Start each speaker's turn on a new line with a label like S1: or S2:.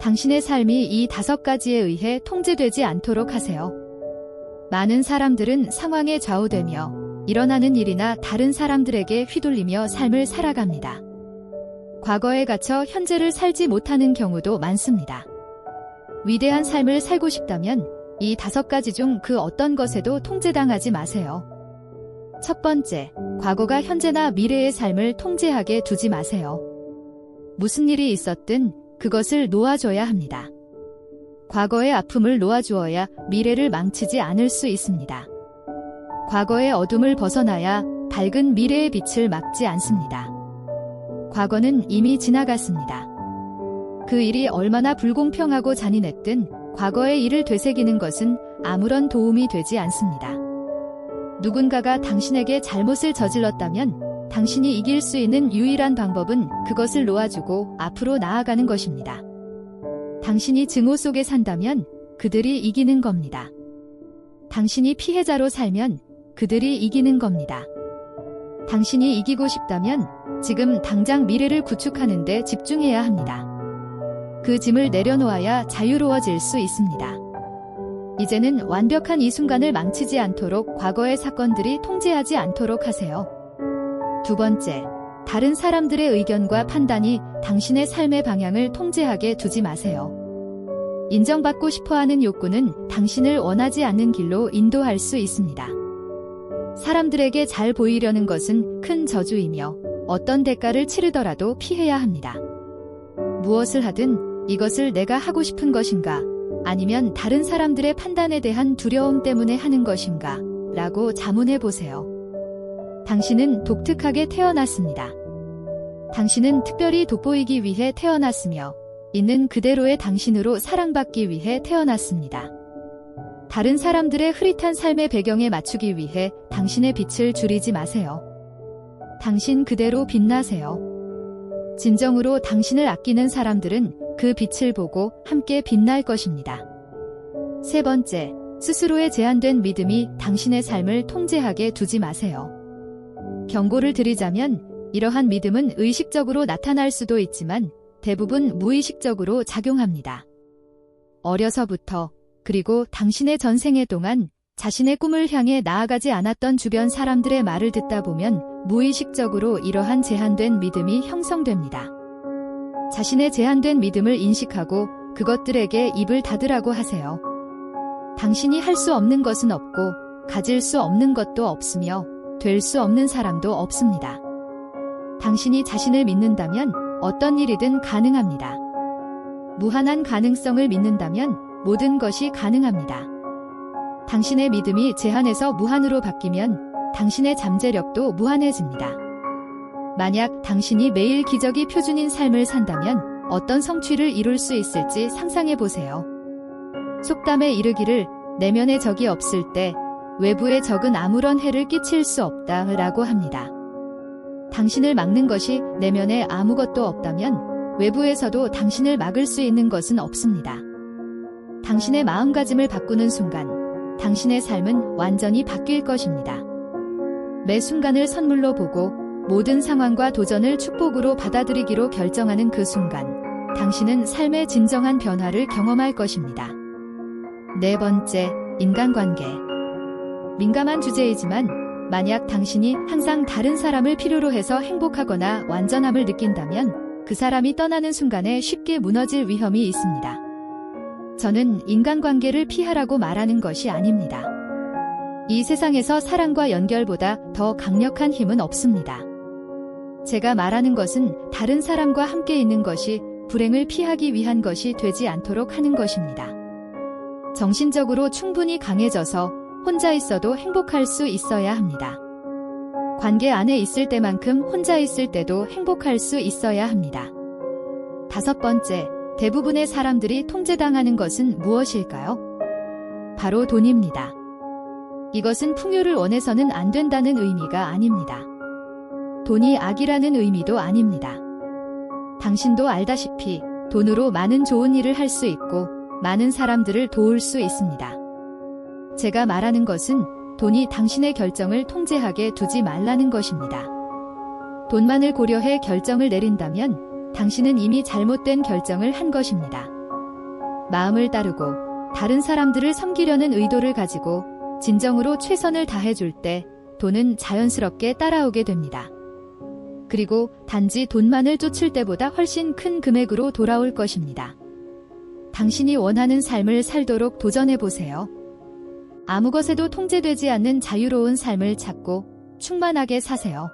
S1: 당신의 삶이 이 다섯 가지에 의해 통제되지 않도록 하세요. 많은 사람들은 상황에 좌우되며 일어나는 일이나 다른 사람들에게 휘둘리며 삶을 살아갑니다. 과거에 갇혀 현재를 살지 못하는 경우도 많습니다. 위대한 삶을 살고 싶다면 이 다섯 가지 중 그 어떤 것에도 통제당하지 마세요. 첫 번째, 과거가 현재나 미래의 삶을 통제하게 두지 마세요. 무슨 일이 있었든 그것을 놓아줘야 합니다. 과거의 아픔을 놓아주어야 미래를 망치지 않을 수 있습니다. 과거의 어둠을 벗어나야 밝은 미래의 빛을 막지 않습니다. 과거는 이미 지나갔습니다. 그 일이 얼마나 불공평하고 잔인했든 과거의 일을 되새기는 것은 아무런 도움이 되지 않습니다. 누군가가 당신에게 잘못을 저질렀다면 당신이 이길 수 있는 유일한 방법은 그것을 놓아주고 앞으로 나아가는 것입니다. 당신이 증오 속에 산다면 그들이 이기는 겁니다. 당신이 피해자로 살면 그들이 이기는 겁니다. 당신이 이기고 싶다면 지금 당장 미래를 구축하는데 집중해야 합니다. 그 짐을 내려놓아야 자유로워질 수 있습니다. 이제는 완벽한 이 순간을 망치지 않도록 과거의 사건들이 통제하지 않도록 하세요. 두 번째, 다른 사람들의 의견과 판단이 당신의 삶의 방향을 통제하게 두지 마세요. 인정받고 싶어 하는 욕구는 당신을 원하지 않는 길로 인도할 수 있습니다. 사람들에게 잘 보이려는 것은 큰 저주이며 어떤 대가를 치르더라도 피해야 합니다. 무엇을 하든 이것을 내가 하고 싶은 것인가 아니면 다른 사람들의 판단에 대한 두려움 때문에 하는 것인가 라고 자문해 보세요. 당신은 독특하게 태어났습니다. 당신은 특별히 돋보이기 위해 태어났으며 있는 그대로의 당신으로 사랑받기 위해 태어났습니다. 다른 사람들의 흐릿한 삶의 배경에 맞추기 위해 당신의 빛을 줄이지 마세요. 당신 그대로 빛나세요. 진정으로 당신을 아끼는 사람들은 그 빛을 보고 함께 빛날 것입니다. 세 번째, 스스로의 제한된 믿음이 당신의 삶을 통제하게 두지 마세요. 경고를 드리자면 이러한 믿음은 의식적으로 나타날 수도 있지만 대부분 무의식적으로 작용합니다. 어려서부터 그리고 당신의 전생에 동안 자신의 꿈을 향해 나아가지 않았던 주변 사람들의 말을 듣다 보면 무의식적으로 이러한 제한된 믿음이 형성됩니다. 자신의 제한된 믿음을 인식하고 그것들에게 입을 닫으라고 하세요. 당신이 할 수 없는 것은 없고 가질 수 없는 것도 없으며 될 수 없는 사람도 없습니다. 당신이 자신을 믿는다면 어떤 일이든 가능합니다. 무한한 가능성을 믿는다면 모든 것이 가능합니다. 당신의 믿음이 제한에서 무한으로 바뀌면 당신의 잠재력도 무한해집니다. 만약 당신이 매일 기적이 표준인 삶을 산다면 어떤 성취를 이룰 수 있을지 상상해 보세요. 속담에 이르기를 내면의 적이 없을 때 외부의 적은 아무런 해를 끼칠 수 없다 라고 합니다. 당신을 막는 것이 내면에 아무것도 없다면 외부에서도 당신을 막을 수 있는 것은 없습니다. 당신의 마음가짐을 바꾸는 순간 당신의 삶은 완전히 바뀔 것입니다. 매 순간을 선물로 보고 모든 상황과 도전을 축복으로 받아들이기로 결정하는 그 순간 당신은 삶의 진정한 변화를 경험할 것입니다. 네 번째, 인간관계. 민감한 주제이지만 만약 당신이 항상 다른 사람을 필요로 해서 행복하거나 완전함을 느낀다면 그 사람이 떠나는 순간에 쉽게 무너질 위험이 있습니다. 저는 인간관계를 피하라고 말하는 것이 아닙니다. 이 세상에서 사랑과 연결보다 더 강력한 힘은 없습니다. 제가 말하는 것은 다른 사람과 함께 있는 것이 불행을 피하기 위한 것이 되지 않도록 하는 것입니다. 정신적으로 충분히 강해져서 혼자 있어도 행복할 수 있어야 합니다. 관계 안에 있을 때만큼 혼자 있을 때도 행복할 수 있어야 합니다. 다섯 번째, 대부분의 사람들이 통제당하는 것은 무엇일까요? 바로 돈입니다. 이것은 풍요를 원해서는 안 된다는 의미가 아닙니다. 돈이 악이라는 의미도 아닙니다. 당신도 알다시피 돈으로 많은 좋은 일을 할 수 있고 많은 사람들을 도울 수 있습니다. 제가 말하는 것은 돈이 당신의 결정을 통제하게 두지 말라는 것입니다. 돈만을 고려해 결정을 내린다면 당신은 이미 잘못된 결정을 한 것입니다. 마음을 따르고 다른 사람들을 섬기려는 의도를 가지고 진정으로 최선을 다해줄 때 돈은 자연스럽게 따라오게 됩니다. 그리고 단지 돈만을 쫓을 때보다 훨씬 큰 금액으로 돌아올 것입니다. 당신이 원하는 삶을 살도록 도전해 보세요. 아무 것에도 통제되지 않는 자유로운 삶을 찾고 충만하게 사세요.